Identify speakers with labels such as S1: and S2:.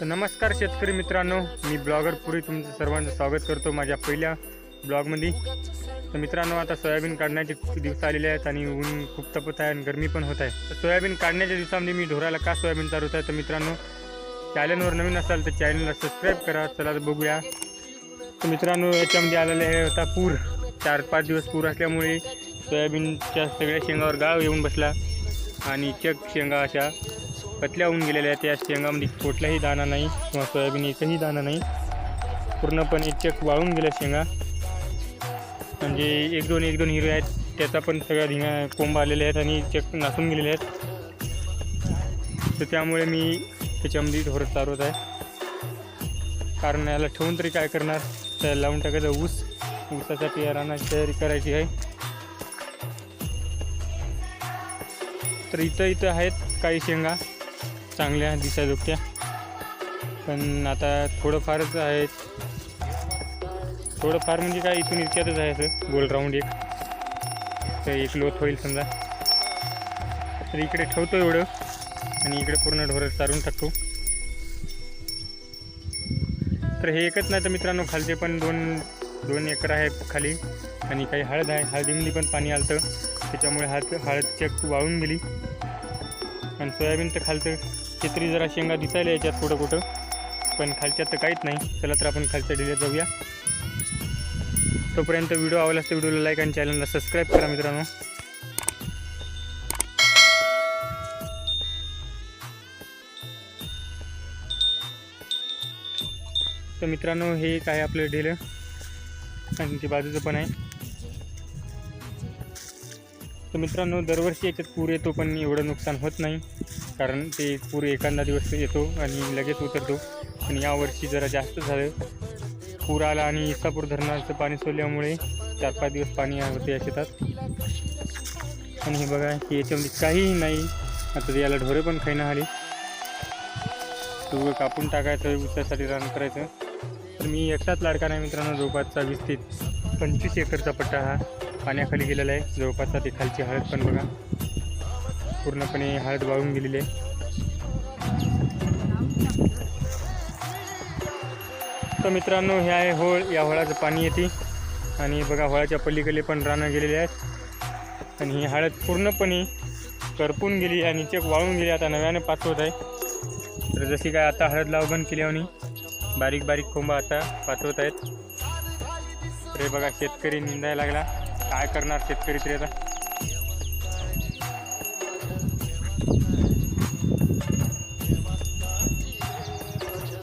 S1: तर नमस्कार शेतकरी मित्रांनो मी ब्लॉगर पुरी तुमचं सर्वांचं स्वागत करतो माझ्या पहिल्या ब्लॉगमध्ये. तर मित्रांनो आता सोयाबीन काढण्याचे दिवस आलेले आहेत आणि ऊन खूप तपत आहे आणि गरमी पण होत आहे. तर सोयाबीन काढण्याच्या दिवसामध्ये मी ढोराला का सोयाबीन चालवत आहे? तर मित्रांनो चॅनलवर नवीन असाल तर चॅनलला सबस्क्राईब करा. चला तर बघूया. तर मित्रांनो याच्यामध्ये आलेले आहे होता पूर. चार पाच दिवस पूर असल्यामुळे सोयाबीनच्या सगळ्या शेंगावर गाव येऊन बसला. आणि चक शेंगा अशा पतल्या होऊन गेलेल्या आहेत. त्या शेंगामध्ये कुठलाही दाणा नाही किंवा सोयाबीन एकही दाणा नाही. पूर्णपणे चक वाळून गेल्या शेंगा. म्हणजे एक दोन एक दोन हिरो आहेत. त्याचा पण सगळ्या धिंगा कोंब आलेले आहेत आणि चक नासून गेलेले आहेत. तर त्यामुळे मी त्याच्यामध्ये ढोरं चालवत आहे. कारण याला ठेवून तरी काय करणार? त्याला लावून टाकायचं ऊस. ऊसासाठी या तयारी करायची आहे. तर इथं इथं आहेत काही शेंगा. चांगल्या दिसाजोगत्या पण आता थोडंफारच आहे. थोडंफार म्हणजे काय इथून इतक्यातच आहे असं. गोल राऊंड एक. तर एक लोथ होईल समजा. तर इकडे ठेवतो एवढं. आणि इकडे पूर्ण ढोरं चारून टाकतो. तर हे एकच नाही तर मित्रांनो खालचे पण दोन दोन एकर आहे खाली. आणि काही हळद आहे. हळदीमध्ये पण पाणी आलं त्याच्यामुळे हळद हळद चेक वाळून गेली. आणि सोयाबीन तर खालचं चित्री जरा शेंगा दिसायला याच्यात कुठं कुठं. पण खालच्यात तर काहीच नाही. चला तर आपण खालच्या डिलेत जाऊया. तोपर्यंत व्हिडिओ आवडला तर व्हिडिओला लाईक आणि चॅनलला सबस्क्राईब करा मित्रांनो. तर मित्रांनो हे एक आहे आपलं ढेलं. आणि ते बाजूचं पण आहे. तर मित्रांनो दरवर्षी याच्यात पूर येतो पण एवढं नुकसान होत नाही. कारण ते पूर एखादा दिवस येतो आणि लगेच उतरतो. पण यावर्षी जरा जास्त झालं. पूर आला आणि इसापूर धरणाचं पाणी सोडल्यामुळे चार पाच दिवस पाणी होते या शेतात. आणि हे बघा की याच्यामध्ये काहीही नाही. आता याला ढोरे पण खाईना आली. तो कापून टाकायचं उसासाठी रान करायचं. तर मी एकटाच लाडका नाही मित्रांनो जवळपासचा वीस ते पंचवीस एकरचा पट्टा हा पाण्याखाली गेलेला आहे. जवळपासचा ते खालची हळद पण बघा. पूर्णपणे हळद वाळून गेलेली आहे. तर मित्रांनो हे आहे होळ. या होळाचं पाणी येते. आणि बघा होळाच्या पलीकडे पण रानं गेलेले आहेत. आणि ही हळद पूर्णपणे करपून गेली आणि चेक वाळून गेली आता नव्याने पाचवत आहे. तर जशी काय आता हळद लाव बंद केली आणि बारीक बारीक कोंबा आता पाचवत आहेत. तर बघा शेतकरी निंदायला लागला. काय करणार शेतकरी तरी आता?